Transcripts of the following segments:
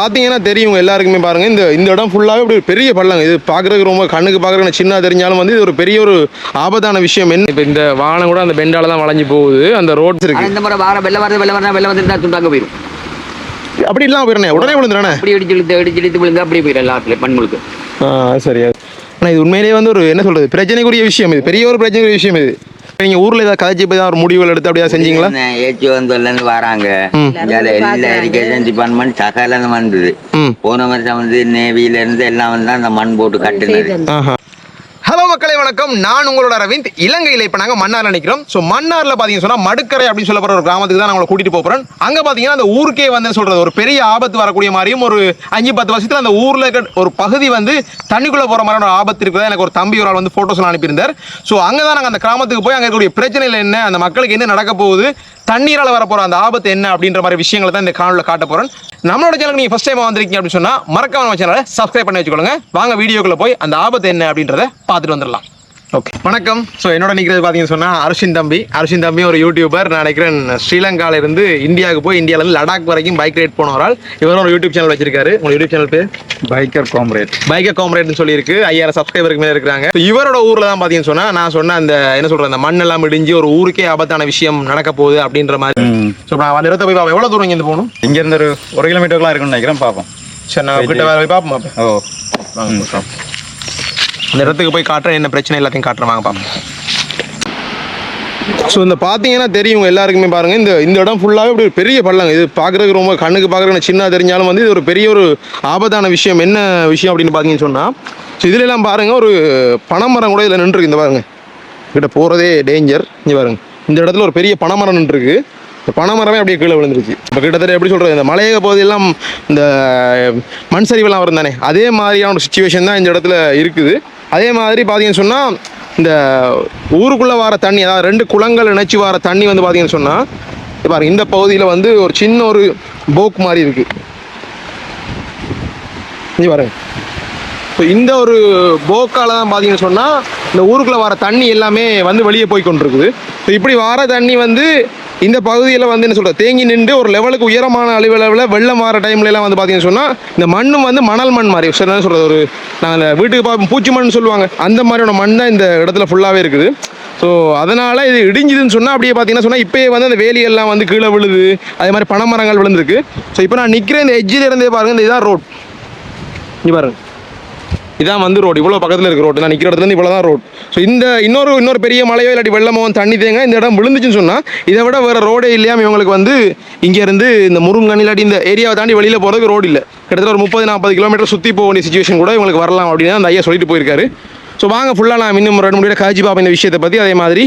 பார்த்தீங்கன்னா தெரியும் எல்லாருக்குமே பாருங்க. இந்த இந்த இடம் ஃபுல்லாகவே இப்படி பெரிய பள்ளம். இது பார்க்குறதுக்கு ரொம்ப கண்ணுக்கு பார்க்குறதுக்கு சின்ன தெரிஞ்சாலும் வந்து இது ஒரு பெரிய ஒரு ஆபத்தான விஷயம். என்ன இப்போ இந்த வானம் கூட அந்த பெண்டால தான் வளைஞ்சு போகுது. அந்த ரோட்ஸ் இருக்கு. இந்த முறை வார வெள்ள வரது வெள்ள வரா வெள்ள வந்துட்டு துண்டாங்க போயிடும் அப்படி இல்லாம போயிடனே உடனே விழுந்துடானே அப்படி இடிச்சு இழுத்து இடிச்சு இழுத்து விழுந்து அப்படியே போயிடும் எல்லாத்துலயும் மண் முழுக்க. ஆ சரி ஆனால் இது உண்மையிலேயே வந்து ஒரு என்ன சொல்றது பிரச்சனைக்குரிய விஷயம் இது. பெரிய ஒரு பிரச்சனைக்குரிய விஷயம் இது. நீங்கள் ஊரில் ஏதாவது கதைச்சி போய் தான் ஒரு முடிவுகள் எடுத்து அப்படியா செஞ்சீங்களா? ஏச்சி வந்ததுல இருந்து வராங்க. எல்லா எஜுகேஷன் டிபார்ட்மெண்ட் சகலம் வந்தது. போன வருஷம் வந்து நேவில இருந்து எல்லாம் வந்து அந்த மண் போட்டு கட்டுனது. மக்களை வணக்கம். நான் உங்களோட அரவிந்த். இலங்கையில் இப்போ நாங்கள் மன்னார் நினைக்கிறோம் ஸோ மன்னாரில் பார்த்தீங்கன்னு சொன்னால் மடுக்கரை அப்படின்னு சொல்லப்படுற ஒரு கிராமத்துக்கு தான் நான் உங்களை கூட்டிட்டு போகிறேன் அங்கே பார்த்தீங்கன்னா அந்த ஊருக்கே வந்து சொல்கிறது ஒரு பெரிய ஆபத்து வரக்கூடிய மாதிரியும் ஒரு அஞ்சு பத்து வருஷத்தில் அந்த ஊரில் இருக்க ஒரு பகுதி வந்து தண்ணிக்குள்ளே போகிற மாதிரி ஒரு ஆபத்து இருக்கிறதா எனக்கு ஒரு தம்பி ஒரு ஆள் வந்து ஃபோட்டோஸ்லாம் அனுப்பியிருந்தார். ஸோ அங்கே தான் நாங்கள் அந்த கிராமத்துக்கு போய் அங்கே இருக்கக்கூடிய பிரச்சனைகள் என்ன அந்த மக்களுக்கு என்ன நடக்க போகுது தண்ணீரால் வரப்போகிற அந்த ஆபத்து என்ன அப்படின்ற மாதிரி விஷயங்களை தான் இந்த காணொலியில் காட்ட போகிறேன் நம்மளோட சேனலுக்கு நீங்கள் ஃபஸ்ட் டைம் வந்திருக்கீங்க அப்படின்னு சொன்னால் மறக்காம சேனலை சப்ஸ்கிரைப் பண்ணி வச்சுக்கோங்க. வாங்க வீடியோக்குள்ளே போய் அந்த ஆபத்து என்ன அப்படின்றத பார்த்துட்டு வந்துடலாம் ஓகே வணக்கம். ஸோ என்னோட நிற்கிறது பார்த்தீங்கன்னு சொன்னால் அர்ஷின் தம்பி. அர்ஷின் தம்பி ஒரு யூடியூபர் நான் நினைக்கிறேன் ஸ்ரீலங்கால இருந்து இந்தியாவுக்கு போய் இந்தியாவிலேருந்து லடாக் வரைக்கும் பைக் ரைட் போன ஒரு ஆள் இவரும் ஒரு யூடியூப் சேனல் வச்சிருக்காரு. உங்க யூடியூப் சேனல் பேர்? பைக்கர் காம்ரேட் பைக்கை காம்ரேட்னு சொல்லியிருக்கு. ஐயாயிரம் சப்ஸ்கிரைபருக்கு மேலே இருக்கிறாங்க. So, இவரோட ஊரில் தான் பார்த்தீங்கன்னு சொன்னால் நான் சொன்ன அந்த என்ன சொல்கிறேன் அந்த மண்ணெல்லாம் இடிஞ்சு ஒரு ஊருக்கே ஆபத்தான விஷயம் நடக்க போகுது அப்படின்ற மாதிரி. ஸோ நான் அந்த இடத்த போய் பார்ப்போம் எவ்வளோ தூரம் இங்கேருந்து போகணும்? இங்க இருந்து ஒரு ஒரு கிலோமீட்டர்லாம் இருக்கும்னு நினைக்கிறேன் பார்ப்போம் சரி நான் கிட்ட வேற போய் பார்ப்போம் அப்ப. ஓ. அந்த இடத்துக்கு போய் காட்டுறேன். என்ன பிரச்சனை எல்லாத்தையும் காட்டுறேன். வாங்க பார்ப்போம் ஸோ இந்த பார்த்தீங்கன்னா தெரியும் எல்லாருக்குமே பாருங்க. இந்த இந்த இடம் ஃபுல்லாகவே இப்படி பெரிய பள்ளம். இது பார்க்குறதுக்கு ரொம்ப கண்ணுக்கு பார்க்குறதுக்கு சின்ன தெரிஞ்சாலும் வந்து இது ஒரு பெரிய ஒரு ஆபத்தான விஷயம். என்ன விஷயம் அப்படின்னு பார்த்தீங்கன்னு சொன்னால் ஸோ இதுலலாம் பாருங்கள் பாருங்க ஒரு பனைமரம் கூட இதில் நின்றுருக்கு. இந்த பாருங்க. கிட்ட போகிறதே டேஞ்சர் இங்கே பாருங்க. இந்த இடத்துல ஒரு பெரிய பனைமரம் நின்றுருக்கு. இந்த பனைமரமே அப்படியே கீழே விழுந்துருச்சு. இப்போ கிட்டத்தட்ட எப்படி சொல்கிறது இந்த மலையக பகுதியெல்லாம் இந்த மண் சரிவெல்லாம் வரும் தானே அதே மாதிரியான ஒரு சுச்சுவேஷன் தான் இந்த இடத்துல இருக்குது. அதே மாதிரி பார்த்தீங்கன்னு சொன்னால் இந்த ஊருக்குள்ளே வர தண்ணி அதாவது ரெண்டு குளங்கள் இணைச்சி வர தண்ணி வந்து பார்த்தீங்கன்னு சொன்னால் பாருங்க இந்த பகுதியில் வந்து ஒரு சின்ன ஒரு போக் மாதிரி இருக்குது இங்கே பாருங்க. ஸோ இந்த ஒரு போக்கால் தான் பார்த்தீங்கன்னு சொன்னால் இந்த ஊருக்குள்ளே வர தண்ணி எல்லாமே வந்து வெளியே போய் கொண்டிருக்குது. ஸோ இப்படி வர தண்ணி வந்து இந்த பகுதியில் வந்து என்ன சொல்கிறது தேங்கி நின்று ஒரு லெவலுக்கு உயரமான அளவில் வெள்ளம் வர டைம்லலாம் வந்து பார்த்தீங்கன்னு சொன்னால் இந்த மண்ணும் வந்து மணல் மண் மாதிரி. சார் என்ன சொல்கிறது ஒரு நாங்கள் வீட்டுக்கு பார்ப்போம் பூச்சி மண் சொல்லுவாங்க. அந்த மாதிரியான மண் தான் இந்த இடத்துல ஃபுல்லாகவே இருக்குது. ஸோ அதனால் இது இடிஞ்சுதுன்னு சொன்னால் அப்படியே பார்த்தீங்கன்னா சொன்னால் இப்போயே வந்து அந்த வேலியெல்லாம் வந்து கீழே விழுது. அதே மாதிரி பனைமரங்கள் விழுந்திருக்கு. ஸோ இப்போ நான் நிற்கிறேன் இந்த எஜ்ஜில் இருந்தே பாருங்க இந்த இதான் ரோட் இங்கே பாருங்கள் இதான் வந்து ரோடு இவ்வளோ பக்கத்தில் இருக்க ரோடு நான் நிற்கிற இடத்துல இருந்து இவ்வளோ தான் ரோடு ஸோ இந்த இன்னொரு இன்னொரு பெரிய மலையோ இல்லாட்டி வெள்ளமோ தண்ணி தேங்க இந்த இடம் விழுந்துச்சுன்னு சொன்னால் இதை விட வேறு ரோடே இல்லையாமல் இவங்களுக்கு வந்து இங்கேருந்து இந்த முருங்கன் இல்லாட்டி இந்த ஏரியாவை தாண்டி வெளியில் போகிறதுக்கு ரோடு இல்லை. கிட்டத்தட்ட ஒரு முப்பது நாற்பது கிலோமீட்டர் சுற்றி போக வேண்டிய சுச்சுவேஷன் கூட இவங்களுக்கு வரலாம் அப்படின்னு அந்த ஐயா சொல்லிட்டு போயிருக்காரு. ஸோ வாங்க ஃபுல்லாக நான் இன்னும் ரெண்டு மூணு காஜி பாபா இந்த விஷயத்தை பற்றி அதே மாதிரி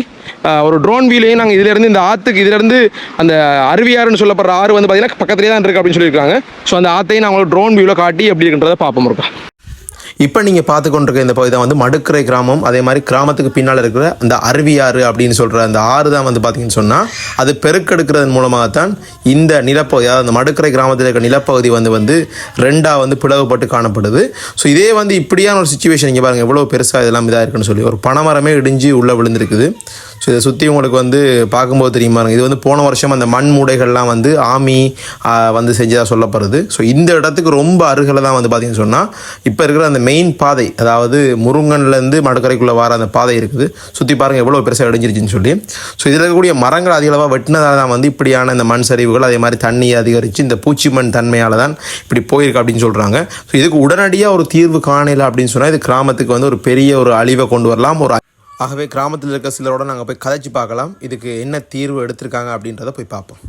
ஒரு ட்ரோன் வீலையும் நாங்கள் இதிலேருந்து இந்த ஆற்றுக்கு இதிலேருந்து அந்த அருவியாறுன்னு சொல்லப்படுற ஆறு வந்து பார்த்தீங்கன்னா பக்கத்துலேயே தான் இருக்குது அப்படின்னு சொல்லியிருக்காங்க. ஸோ அந்த ஆற்றையும் நாங்கள் ட்ரோன் வியூவில் காட்டி எப்படி இருக்குன்றதை பார்ப்போம் இருக்கா இப்போ நீங்கள் பார்த்து கொண்டிருக்க இந்த பகுதி தான் வந்து மடுக்கரை கிராமம். அதே மாதிரி கிராமத்துக்கு பின்னால் இருக்கிற அந்த அருவியாறு அப்படின்னு சொல்கிற அந்த ஆறு தான் வந்து பார்த்தீங்கன்னு சொன்னால் அது பெருக்கெடுக்கிறதன் மூலமாகத்தான் இந்த நிலப்பகுதி அதாவது அந்த மடுக்கரை கிராமத்தில் இருக்கிற நிலப்பகுதி வந்து வந்து ரெண்டாக வந்து பிளவுபட்டு காணப்படுது. ஸோ இதே வந்து இப்படியான ஒரு சுச்சுவேஷன் இங்கே பாருங்கள் எவ்வளோ பெருசாக இதெல்லாம் இதாக இருக்குன்னு சொல்லி ஒரு பனைமரமே இடிஞ்சு உள்ளே விழுந்திருக்குது. ஸோ இதை சுற்றி உங்களுக்கு வந்து பார்க்கும்போது தெரியுமா பாருங்க, இது வந்து போன வருஷம் அந்த மண் மூடைகள்லாம் வந்து ஆமி வந்து செஞ்சதாக சொல்லப்படுது. ஸோ இந்த இடத்துக்கு ரொம்ப அருகில் தான் வந்து பார்த்தீங்கன்னு சொன்னால் இப்போ இருக்கிற அந்த மெயின் பாதை அதாவது முருங்கன்லேருந்து மடுக்கரைக்குள்ளே வர அந்த பாதை இருக்குது. சுற்றி பாருங்கள் எவ்வளோ பெருசாக அடைஞ்சிருச்சுன்னு சொல்லி. ஸோ இதில் இருக்கக்கூடிய மரங்கள் அதிகளவாக வெட்டினதால் தான் வந்து இப்படியான இந்த மண் சரிவுகள் அதே மாதிரி தண்ணியை அதிகரித்து இந்த பூச்சி மண் தன்மையால் தான் இப்படி போயிருக்கு அப்படின்னு சொல்கிறாங்க ஸோ இதுக்கு உடனடியாக ஒரு தீர்வு காணல அப்படின்னு சொன்னால் இது கிராமத்துக்கு வந்து ஒரு பெரிய ஒரு அழிவை கொண்டு வரலாம். ஒரு ஆகவே கிராமத்தில் இருக்க சிலரோட நாங்கள் போய் கதைச்சு பார்க்கலாம். இதுக்கு என்ன தீர்வு எடுத்திருக்காங்க அப்படின்றத போய் பார்ப்போம்.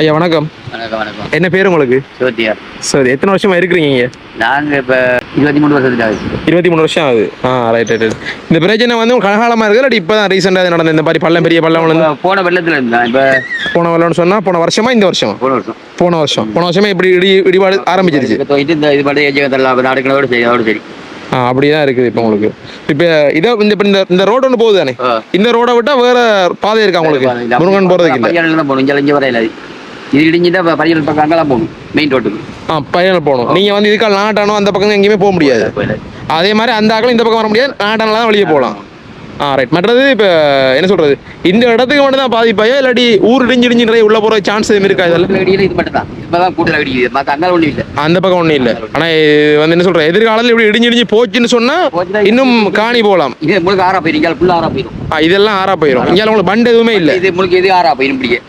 ஐயா வணக்கம். வணக்கம் வணக்கம். என்ன பேர் உங்களுக்கு? ஜோதியார் சரி எத்தனை வருஷமா இருக்கிறீங்க நாங்க இப்ப இருபத்தி மூணு வருஷத்துக்கு ஆகுது. இருபத்தி மூணு வருஷம் ஆகுது. ஆ ரைட் ரைட் ரைட் இந்த பிரச்சனை வந்து கனகாலமாக இருக்குது இல்லாட்டி இப்போ தான் ரீசெண்டாக நடந்த இந்த மாதிரி பள்ளம் பெரிய பள்ளம் போன வெள்ளத்துல இருந்தான் இப்ப போன வரலன்னு சொன்னால் போன வருஷமா இந்த வருஷம்? போன வருஷம். போன வருஷம். போன வருஷமே இப்படி இடி இடிபாடு ஆரம்பிச்சிருச்சு. இந்த இது மட்டும் ஏஜி வந்துடலாம் நாடுகளோட சரி அதோட சரி. அப்படி தான் இருக்குது இப்போ உங்களுக்கு. இப்போ இதை இந்த இப்போ இந்த இந்த ரோடு ஒன்று போகுது தானே. இந்த ரோடை விட்டால் வேற பாதை இருக்கா உங்களுக்கு? முருகன் போகிறதுக்கு இல்லை? போகணும். இங்கே இங்கே வரையில இது இடிஞ்சுட்டா பையன் பக்கம் அங்கெல்லாம் போகணும். மெயின் ரோட்டுக்கு ஆ பையனில் போகணும். நீங்கள் வந்து இதுக்கால் நாட்டானோ அந்த பக்கம் எங்கேயுமே போக முடியாது. அதே மாதிரி அந்த ஆக்களும் இந்த பக்கம் வர முடியாது. நாட்டானில் தான் வெளியே போகலாம். ஆ ரைட் மற்றது இப்போ என்ன சொல்றது? இந்த இடத்துக்கு மட்டும் தான் பாதிப்பாயா? இல்லாட்டி ஊர் இடிஞ்சு இடிஞ்சு நிறைய உள்ள போற சான்ஸ் எதுவும் இருக்கா வெடியில இது மட்டும் தான் கூட்டல வெடிக்குது. மத்த அங்கே ஒன்றும் இல்லை. அந்த பக்கம் ஒன்றும் இல்லை. ஆனால் வந்து என்ன சொல்ற எதிர்காலத்தில் இப்படி இடிஞ்சு இடிஞ்சு போச்சுன்னு சொன்னா இன்னும் காணி போகலாம். இது முழுக்க ஆறா போயிரும். இங்கே ஃபுல்லாக ஆறா போயிரும். ஆ, இதெல்லாம் ஆறா போயிடும் இங்கே உங்களுக்கு பண்ட் எதுவுமே இல்லை. இது முழுக்க இது ஆறா போயிரும் இப்படியே.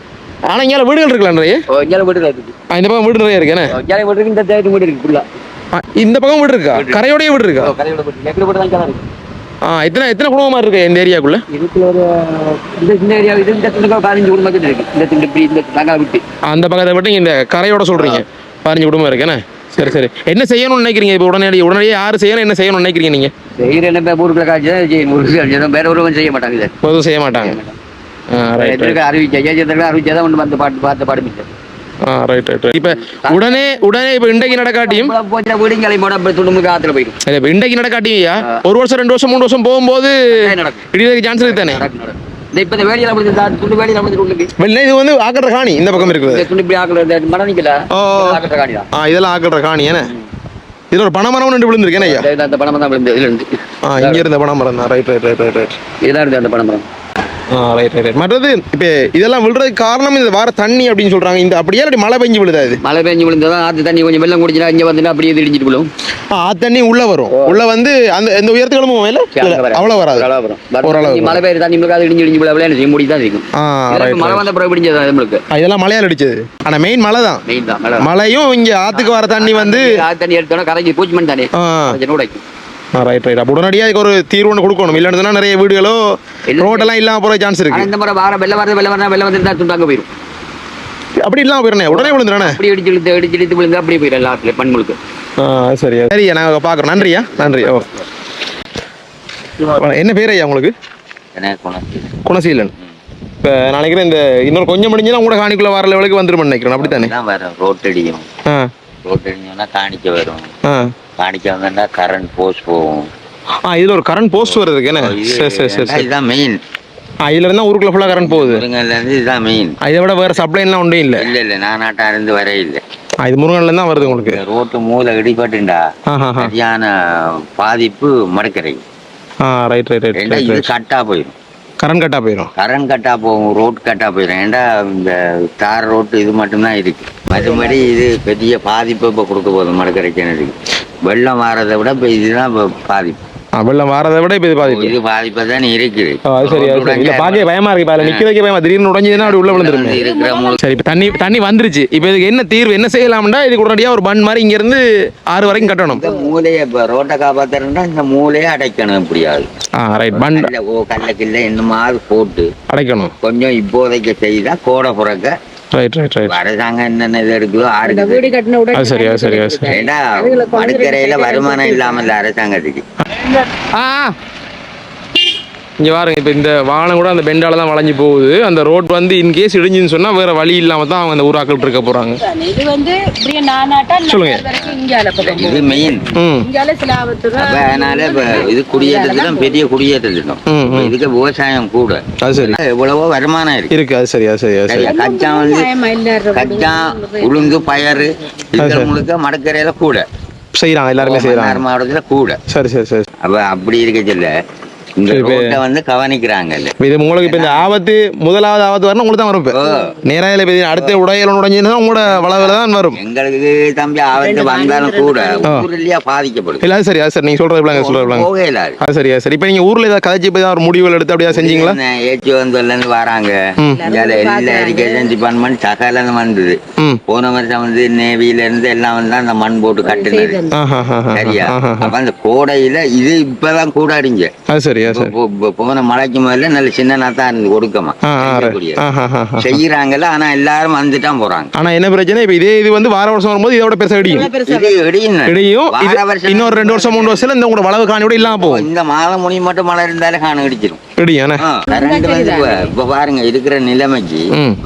ஆனால் இங்கே வீடுகள் இருக்கலாம் நிறைய? இங்கே வீடு இருக்கு ஆ, இந்த பக்கம் வீடு நிறைய இருக்கு என்ன? இங்கே வீடு இருக்கு. இந்த தேடி வீடு இருக்கு ஃபுல்லா ஆ, இந்த பக்கம் வீடு இருக்கா? கரையோடய வீடு இருக்கா? கரையோட வீடு தான் இருக்கு? ஆ எத்தனை எத்தனை குடும்பமா இருக்கு இந்த ஏரியாக்குள்ள? இதுக்குள்ள ஒரு இந்த சின்ன ஏரியா இது இந்த துண்டுக்கு பதினஞ்சு குடும்பம் கிட்ட இருக்கு இந்த துண்டு இப்படி இந்த தங்கா விட்டு. அந்த பக்கத்தை விட்டு இந்த கரையோட சொல்றீங்க. பதினஞ்சு குடும்பம் இருக்கு என்ன? சரி சரி. என்ன செய்யணும்னு நினைக்கிறீங்க இப்போ உடனடி உடனடியே யார் செய்யணும் என்ன செய்யணும்னு நினைக்கிறீங்க நீங்க? செய்கிற என்ன ஊருக்குள்ள காய்ச்சி தான் செய்யணும் ஊருக்கு வேற ஒருவன் செய்ய மாட்டாங்க பொதுவும் செய்ய மாட்டாங்க. அறிவிச்சா அறிவிச்சா தான் ஒன்று வந்து பாட்டு பார்த்து பாடுமிச்சு ஆ ரைட் ரைட் இப்போ உடனே உடனே இப்போ இன்றைக்கு நடக்காட்டியும் போச்சுனா வீடு கிளம்பி போட அப்படி துண்டுமுக்கு ஆத்துல போயிடும் சரி இப்போ இன்றைக்கு நடக்காட்டியும் ஒரு வருஷம் ரெண்டு வருஷம் மூணு வருஷம் போகும்போது இடிக்கிறதுக்கு சான்ஸ் இருக்கு தானே இப்ப இந்த வேலையில முடிஞ்சு துண்டு வேலையில முடிஞ்சு உள்ளுக்கு வெளில இது வந்து ஆக்கற காணி இந்த பக்கம் இருக்குது துண்டு இப்படி இந்த மரம் நிக்கல ஆ இதெல்லாம் ஆக்கற காணி இதுல ஒரு ரெண்டு விழுந்திருக்கேன் ஐயா தான் விழுந்து இதுல இருந்து ஆ இங்க இருந்த பனைமரம் தான் right right right right right இதான் இருந்து அந்த பணம் மரம் ஆ ரைட் ரைட் மற்றது இப்போ இதெல்லாம் விழுறதுக்கு காரணம் இந்த வார தண்ணி அப்படின்னு சொல்றாங்க இந்த அப்படியே இல்லாட்டி மழை பெஞ்சு விழுதா இது மழை பெஞ்சு விழுந்ததான் ஆத்து தண்ணி கொஞ்சம் வெள்ளம் குடிச்சுனா இங்க வந்து அப்படியே இடிஞ்சிட்டு விழும் ஆ ஆத்து தண்ணி உள்ள வரும் உள்ள வந்து அந்த எந்த உயரத்துக்கு இல்ல அவ்வளவு வராது ஓரளவு தண்ணி மழை பெய்யுற தண்ணி அது இடிஞ்சு இடிஞ்சு விழ செய்ய முடியும் தான் இருக்கும் மழை வந்த பிறகு இடிஞ்சது நம்மளுக்கு இதெல்லாம் மழையால் அடிச்சது ஆனா மெயின் மழை தான் மெயின் தான் மழை மழையும் இங்க ஆத்துக்கு வர தண்ணி வந்து ஆத்து தண்ணி எடுத்தோன்னா கரைஞ்சி பூச்சி மண் கொஞ்சம் உடைக்கும் ரைட் ரைட் அப்போ உடனடியாக இதுக்கு ஒரு தீர்வு ஒன்று கொடுக்கணும். இல்லைன்னு நிறைய வீடுகளோ இல்ல. ரோடெல்லாம் இல்லாம போற சான்ஸ் இருக்கு. இந்த முறை வார வெள்ளம் வரது வெள்ளம் வரா வெள்ளம் வந்து துண்டாங்க போயிடும் அப்படி இல்லாம போயிடனே உடனே விழுந்துடானே அப்படி இடிச்சு இழுத்து இடிச்சு இழுத்து விழுந்து அப்படியே போயிடும் எல்லா இடத்துல மண் முழுக்க. ஆ சரியா சரியா நாங்கள் பார்க்குறோம் நன்றியா நன்றி ஓ. என்ன பேர் ஐயா உங்களுக்கு? குணசீலன். இப்போ நான் நினைக்கிறேன் இந்த இன்னொரு கொஞ்சம் முடிஞ்சுன்னா உங்களோட காணிக்குள்ள வர லெவலுக்கு வந்துருமென்னு நினைக்கிறேன். அப்படித்தானே? தான் வரும். ரோட்டடியும் ஆ. ரோட்டடிஞ்சோம்னா காணிக்க வரும். ஆ. காணிக்க வந்தோம்னா கரண்ட் போஸ்ட் போகும். ஆ இதில் ஒரு கரண்ட் போஸ்ட் வருதுக்கு என்ன? சரி சரி சரி சரி. இதுதான் மெயின் ஆ இதில் இருந்தால் ஊருக்குள்ள ஃபுல்லாக கரண்ட் போகுது. முருங்கன்லேருந்து இதுதான் மெயின் இதை விட வேறு சப்ளைலாம் ஒன்றும் இல்லை. இல்ல இல்ல நான் நாட்டா இருந்து வர இல்லை. ஆ இது முருகன்லேருந்து தான் வருது உங்களுக்கு. ரோட்டு மூல இடிபட்டுண்டா ஆ ஆ ஆ. சரியான பாதிப்பு மடக்கரை. ஆ ரைட் ரைட் ரைட் ஏண்டா ரைட் இது கட்டா போயிடும் கரண்ட் கட்டாக போயிடும் கரண்ட் கட்டா போகும் ரோட் கட்டா போயிடும் ஏண்டா இந்த தார் ரோட்டு இது மட்டும்தான் இருக்கு. மற்றபடி இது பெரிய பாதிப்பு இப்போ கொடுக்க போகுது மடக்கரை கிணறுக்கு வெள்ளம் வாரதை விட இப்போ இதுதான் பாதிப்பு வெள்ளம் வரதை விட இப்போ இது பாதிப்பு. இது பாதிப்பு தானே இருக்குது அது சரி இல்லை பயமா இருக்கு இப்போ அதில் நிற்கிறதுக்கே பயமா. திடீர்னு உடஞ்சதுன்னா அப்படி உள்ள முழு சரி இப்போ தண்ணி தண்ணி வந்துருச்சு. இப்போ இதுக்கு என்ன தீர்வு என்ன செய்யலாம்னா இதுக்கு உடனடியாக ஒரு பன் மாதிரி இங்கேருந்து ஆறு வரைக்கும் கட்டணும். இந்த மூலையை இப்போ ரோட்டை காப்பாத்துறா இந்த மூலையை அடைக்கணும் எப்படியாவது ஆ ரைட் பன் ஓ கல்ல கில்ல என்னமாவது போட்டு அடைக்கணும். கொஞ்சம் இப்போதைக்கு செய்தா கோடை புறக்க ரைட் ரைட் ரைட் அரசாங்கம் என்னென்ன இது இருக்குதோ ஆருக்கு வீடு கட்டின உடனே அது சரி அது சரி அது சரி. ஏண்டா மடுக்கரையில வருமானம் இல்லாமல் அரசாங்கத்துக்கு? ஆ இங்கே பாருங்க இப்போ இந்த வாகனம் கூட அந்த பெண்டால தான் வளைஞ்சு போகுது. அந்த ரோட் வந்து இன்கேஸ் இடிஞ்சுன்னு சொன்னால் வேற வழி இல்லாமல் தான் அவங்க அந்த ஊராக்கள் இருக்க போகிறாங்க இது வந்து இப்படியே நானாட்டா சொல்லுங்க. இது மெயின் ம். இங்கால சிலாவத்து அப்ப அதனால இப்ப இது குடியேற்ற திட்டம் பெரிய குடியேற்ற திட்டம் இதுக்கு விவசாயம் கூட. அது சரி. எவ்வளவோ வருமானம் இருக்கு. இருக்கு அது சரி அது சரி அது சரி? கச்சா வந்து கச்சா உளுந்து பயறு இது முழுக்க மடக்கரையில கூட. செய்கிறாங்க எல்லாருமே செய்கிறாங்க மன்னார் மாவட்டத்துல கூட. சரி சரி சரி. அப்ப அப்படி இருக்க சொல்ல இந்த ரோட்டை வந்து கவனிக்கிறாங்கல்ல இப்ப இது உங்களுக்கு இப்போ இந்த ஆபத்து முதலாவது ஆபத்து வரணும் உங்களுக்கு தான் வரும் இப்போ. நேராக இல்லை இப்போ இது அடுத்த உடையல் உடஞ்சுன்னா உங்களோட வளவில் தான் வரும். எங்களுக்கு தம்பி ஆபத்து வந்தாலும் கூட ஊர்லயே பாதிக்கப்படுது. இல்லை சரி அது சரி. நீங்கள் சொல்கிறது எப்படிங்க அது. சரி சரி. இப்போ நீங்கள் ஊரில் ஏதாவது கதைச்சி ஒரு முடிவுகள் எடுத்து அப்படியா செஞ்சீங்களா? ஏச்சி வந்து இருந்து வராங்க. எல்லா இரிகேஷன் டிபார்ட்மெண்ட் சகலம் வந்தது. போன வருஷம் வந்து நேவில இருந்து எல்லாம் வந்து அந்த மண் போட்டு கட்டுனது. சரியா? அப்ப அந்த கோடையில இது இப்பதான் கூட அடிஞ்ச அது சரி சரி போன மழைக்கு முதல்ல நல்ல சின்ன தான் இருந்து ஆஹா செய்யறாங்கல்ல ஆனா எல்லாரும் வந்துட்டான் போறாங்க. ஆனால் என்ன பிரச்சனை? இப்போ இதே இது வந்து வார வருஷம் வரும்போது இதோட பெருசாக இடியும். இது இடியும். இன்னொரு ரெண்டு வருஷம் மூணு வருஷத்துல இந்த உங்களோட வளவு காணி கூட இல்லாமல் போகும். இந்த மாதம் முனி மட்டும் மழை இருந்தாலே காண இடிச்சிடும் இப்ப- பாருங்க இருக்கிற நிலைமைக்கு.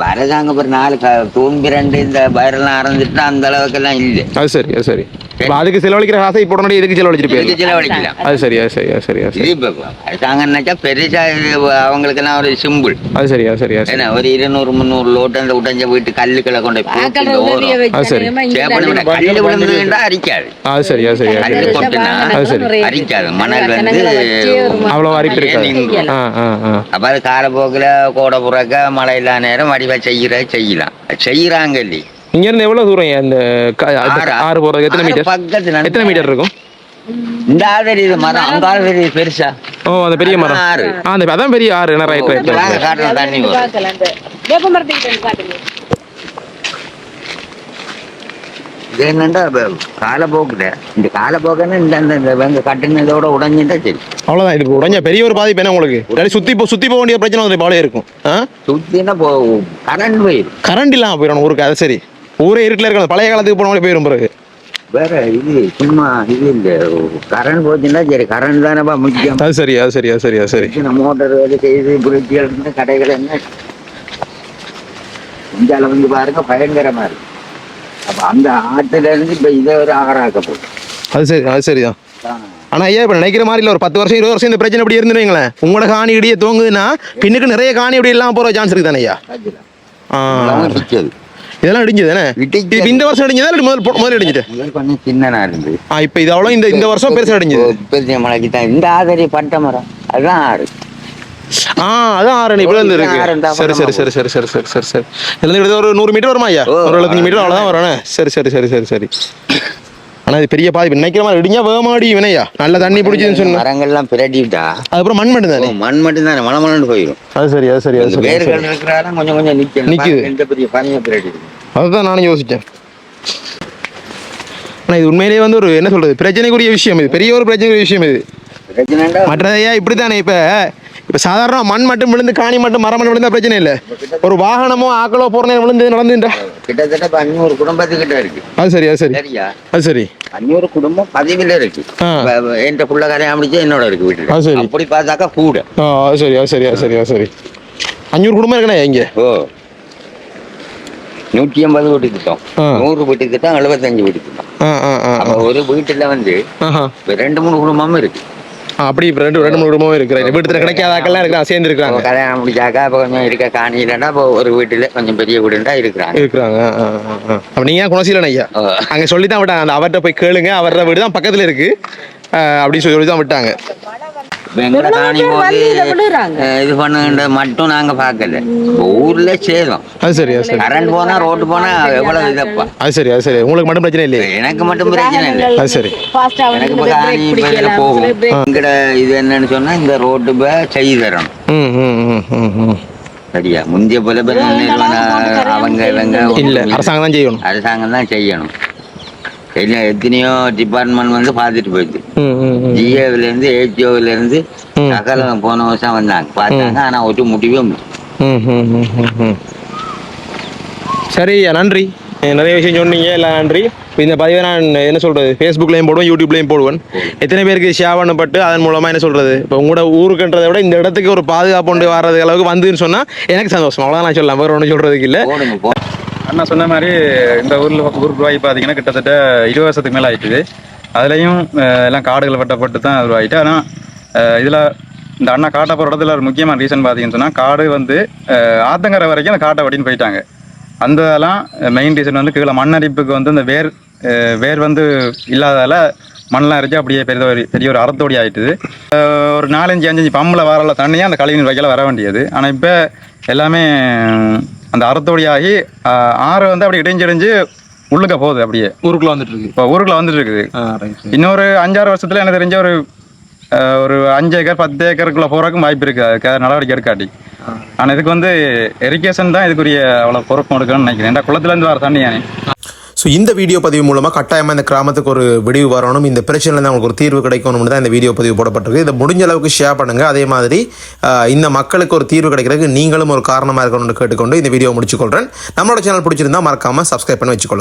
அரசாங்கம் ஒரு நாலு க- தூம்பி ரெண்டு இந்த வயரெல்லாம் அறந்துட்டு அந்த அளவுக்கு எல்லாம் இல்லை சரி சரி. அதுக்கு செலவழிக்கிற காசை இப்போ உடனே இதுக்கு போயிடலாம் செலவழிக்கலாம் அது சரி அது சரி அது சரி அது இது சரி அரசாங்கம்னாச்சா பெருசா இது அவங்களுக்கெல்லாம் ஒரு சிம்பிள். அது சரி அது சரி அது ஒரு இருநூறு முந்நூறு லோட்டு அந்த உடஞ்ச வீட்டு கல்லுக்களை கொண்டு போய் சரி. கல்லு விழுந்ததுன்னா அரிக்காது. அது சரி அது சரி கல்லு கொட்டினா அது சரி. அரிக்காது. மணல் வந்து கணங்களை வச்சு ஒரு மா- அவ்வளோ அரிப்பு இருக்காது. அப்ப அது காலப்போக்கில் கோடை புறக்க மழை இல்லா நேரம் வடிவா செய்யற செய்யலாம். செய்யறாங்க இல்லையே. இங்க இருந்து எவ்வளவு தூரம் அந்த ஆறா? ஆறு போறதுக்கு எத்தனை ஆறு மீட்டர்? பக்கத்துல எத்தனை மீட்டர் இருக்கும்? இந்த இது மரம் அங்க ஆதரி பெருசா. ஓ அந்த பெரிய மரம். ஆறு. ஆ அந்த அதான் பெரிய ஆறு. என்ன ரைட் ரைட் வாங்க காட்டுறேன் தண்ணி வேப்ப மரத்துக்கிட்ட இருந்து காட்டுங்க இது என்னண்டா காலப்போக்குல இந்த காலப்போக்குன்னு இந்த இந்த இந்த கட்டினதோட உடஞ்சிட்டா சரி. அவ்வளவுதான். இது உடஞ்ச பெரிய ஒரு பாதிப்பு என்ன உங்களுக்கு? இல்லாட்டி சுத்தி போ சுத்தி போக வேண்டிய பிரச்சனை ஒரு பாலே இருக்கும். சுத்தினா போ கரண்ட் போயிடும் கரண்ட் இல்லாம போயிடணும் ஊருக்கு. அது சரி. ஊரே இருட்டில் இருக்கலாம் பழைய காலத்துக்கு போனவங்களே போயிடும் பிறகு. வேற இது சும்மா இது இந்த கரண்ட் போச்சுன்னா சரி கரண்ட் தானப்பா முக்கியம். அது சரி அது சரி அது சரி அது சரி. மோட்டர் வேலை செய்து பிரிட்ஜ் இருந்து கடைகள் என்ன? இந்தியாவில் வந்து பாருங்க பயங்கரமா இருக்கு. அப்ப அந்த ஆற்றுல இருந்து இப்ப இதை ஒரு போகுது. அது சரி அது சரிதான் ஆனா ஐயா இப்ப நினைக்கிற மாதிரி இல்ல ஒரு பத்து வருஷம் இருபது வருஷம் இந்த பிரச்சனை இப்படி இருந்து வைங்களேன். உங்களோட காணி இடியே தோங்குதுன்னா பின்னுக்கு நிறைய காணி இப்படி இல்லாம போற சான்ஸ் இருக்கு தானே. ஐயா ஆ. இதெல்லாம் இடிஞ்சது. தானே. இப்ப இந்த வருஷம் இடிஞ்சதா இல்லை முதல் முதல்ல இடிஞ்சிட்டு முதல் கொஞ்சம் சின்னனா இருந்து ஆ இப்ப இது அவ்வளோ இந்த இந்த வருஷம் பெருசா இடிஞ்சது. பெரிய மலைக்கு தான். இந்த ஆதரி பட்ட மரம். அதுதான் ஆறு. ஆ அதான் ஆறு இப்படி இருந்து இருக்கு. சரி சரி சரி சரி சரி சரி சரி. சரி இதுல ஒரு நூறு மீட்டர் வருமா ஐயா. ஒரு எழுபத்தஞ்சு மீட்டர் அவ்வளவுதான் வரும் சரி சரி சரி சரி சரி. ஆனா இது பெரிய பாதிப்பு நினைக்கிற மாதிரி இடிஞ்சா வேகமாடி வினையா? நல்ல தண்ணி பிடிச்சதுன்னு சொன்னா. மரங்கள்லாம் பிரட்டிவிட்டா அதுக்கப்புறம் மண் மட்டும் தானே? மண் மட்டும் தானே? மலை மலன்னு போயிடும் அது சரி அது சரி அது சரி, இருக்கிறாலும் கொஞ்சம் கொஞ்சம் நிக்கணும் நிக்குது. பாருங்க, இந்த பெரிய பனியை பிரட்டி அதுதான் நானும் யோசிச்சேன். ஆனா இது உண்மையிலேயே வந்து ஒரு என்ன சொல்றது பிரச்சனைக்குரிய விஷயம் இது. பெரிய ஒரு பிரச்சனைக்குரிய விஷயம் இது. மற்றதையா இப்படி தானே? இப்போ இப்போ சாதாரண மண் மட்டும் விழுந்து காணி மட்டும் மரம் மட்டும் விழுந்தா பிரச்சனை இல்லை. ஒரு வாகனமோ ஆக்களோ போற விழுந்து நடந்துட்டா கிட்டத்தட்ட அஞ்சூறு குடும்பத்துக்கிட்ட இருக்கு. அது சரி அது சரி. சரியா? அது சரி. அஞ்சூறு குடும்பம் பதிவில் இருக்கு. ஆ. இப்ப என்கிட்ட புள்ள கரையா முடிச்சு என்னோட இருக்கு அது வீட்டுல சரி. அப்படி பார்த்தாக்கா கூட. ஆ அது சரி அது சரி அது சரி அது சரி. அஞ்சூறு குடும்பம் இருக்கணே இங்கே? ஓ. நூற்றி ஐம்பது வீட்டு திட்டம். நூறு வீட்டு திட்டம் எழுபத்தஞ்சு வீட்டு திட்டம். ஆ ஆ ஆ அப்ப ஒரு வீட்டுல வந்து ரெண்டு மூணு குடும்பமும் இருக்கு. அப்படி இப்ப ரெண்டு ரெண்டு மூணு குடும்பம் இருக்கிறாங்க வீட்டுல கிடைக்காத ஆக்கெல்லாம் இருக்கிறாங்க சேர்ந்து அப்ப இருக்கிறாங்க கல்யாணம் முடிச்சாக்கா இப்ப கொஞ்சம் இருக்க காணியிலன்னா இப்போ ஒரு வீட்டுல கொஞ்சம் பெரிய வீடுண்டா இருக்கிறாங்க. இருக்கிறாங்க. அப்ப நீங்க குணசீலன் ஐயா. அங்க சொல்லி தான் விட்டாங்க. அந்த அவர்கிட்ட போய் கேளுங்க. அவரோட வீடு தான் பக்கத்துல இருக்கு. அப்படின்னு சொல்லி தான் விட்டாங்க. எங்கட காணி போது இது பண்ணுன்ற மட்டும் நாங்க பார்க்கல. இப்ப ஊர்ல சேதம். அது சரி அது சரி. கரண்ட் போனா ரோட்டு போனா எவ்வளவு இதப்பா? அது சரி அது சரி. உங்களுக்கு மட்டும் பிரச்சனை இல்லையே? எனக்கு மட்டும் பிரச்சனை இல்லை. அது சரி. எனக்கு இப்ப காணி இப்ப போகும். எங்கட இது என்னன்னு சொன்னா இந்த ரோட்டு பே செய்து தரணும். ம் ம் ம் ம் ம். சரியா? முந்தைய போல பேர் நிறுவனம் அவங்க இவங்க இல்ல. அரசாங்கம் தான் செய்யணும். அரசாங்கம் தான் செய்யணும். இல்ல எத்தனையோ டிபார்ட்மெண்ட் வந்து பார்த்துட்டு போயிடுது. ஜிஏல இருந்து ஏஜிஓல இருந்து ம். சகலம் போன வருஷம் வந்தாங்க. பார்த்தாங்க ஆனா ஒரு முடிவும் இல்லை. ம், ம், ம், ம், ம். சரி நன்றி. நிறைய விஷயம் சொன்னீங்க. எல்லாம் நன்றி. இப்போ இந்த பதிவை நான் என்ன சொல்றது? ஃபேஸ்புக்லேயும் போடுவேன் யூடியூப்லேயும் போடுவேன். எத்தனை பேருக்கு ஷேர் பண்ணப்பட்டு அதன் மூலமா என்ன சொல்றது? இப்போ உங்களோட ஊருக்குன்றதை விட இந்த இடத்துக்கு ஒரு பாதுகாப்பு கொண்டு வர்றது அளவுக்கு வந்துன்னு சொன்னா எனக்கு சந்தோஷம். அவ்வளோதான் நான் சொல்லலாம். வேறு ஒன்றும் சொல்றதுக்கு இல்லை. அண்ணா சொன்ன மாதிரி இந்த ஊரில் ஊருக்கு ரூபாய் பார்த்தீங்கன்னா கிட்டத்தட்ட இருபது வருஷத்துக்கு மேலே ஆயிட்டுது. அதுலேயும் எல்லாம் காடுகள் வெட்டப்பட்டு தான் உருவாகிட்டு ஆனால் இதில் இந்த அண்ணா காட்டை போகிற இடத்துல ஒரு முக்கியமான ரீசன் பார்த்தீங்கன்னு சொன்னால் காடு வந்து ஆத்தங்கரை வரைக்கும் அந்த காட்டை வட்டின்னு போயிட்டாங்க. அந்த இதெல்லாம் மெயின் ரீசன் வந்து கீழே மண்ணரிப்புக்கு வந்து இந்த வேர் வேர் வந்து இல்லாதால மண்ணெலாம் அரைச்சி அப்படியே பெரிய ஒரு பெரிய ஒரு அறத்தோடி ஆயிட்டுது. ஒரு நாலஞ்சு அஞ்சஞ்சு பம்பில் வரல தண்ணியாக அந்த கழிவு வைக்கல வர வேண்டியது. ஆனால் இப்போ எல்லாமே அந்த அறத்தோடி ஆகி அஹ், ஆறு வந்து அப்படி இடைஞ்சிடைஞ்சு உள்ளுக்க போகுது அப்படியே. ஊருக்குள்ள வந்துட்டு இருக்கு இப்போ ஊருக்குள்ள வந்துட்டு இருக்குது இன்னொரு அஞ்சாறு வருஷத்துல எனக்கு தெரிஞ்ச ஒரு ஒரு அஞ்சு ஏக்கர் பத்து ஏக்கருக்குள்ள போறதுக்கும் வாய்ப்பு இருக்கு. அதுக்கு நடவடிக்கை எடுக்காட்டி. ஆனால் இதுக்கு வந்து எரிகேஷன் தான் இதுக்குரிய அவ்வளோ பொறுப்பு எடுக்கணும்னு நினைக்கிறேன். ஏன்னா குளத்துலேருந்து வர தண்ணி யானே ஸோ இந்த வீடியோ பதிவு மூலமாக கட்டாயமாக இந்த கிராமத்துக்கு ஒரு விடிவு வரணும். இந்த பிரச்சனையில் அவங்களுக்கு ஒரு தீர்வு கிடைக்கணும்னு தான் இந்த வீடியோ பதிவு போடப்பட்டிருக்கு. இதை முடிஞ்ச அளவுக்கு ஷேர் பண்ணுங்கள் அதே மாதிரி இந்த மக்களுக்கு ஒரு தீர்வு கிடைக்கிறதுக்கு நீங்களும் ஒரு காரணமாக இருக்கணும்னு கேட்டுக்கொண்டு இந்த வீடியோ முடிச்சுக்கொள்கிறேன் நம்மளோட சேனல் பிடிச்சிருந்தா மறக்காமல் சப்ஸ்கிரைப் பண்ணி வச்சுக்கொள்ளுங்க.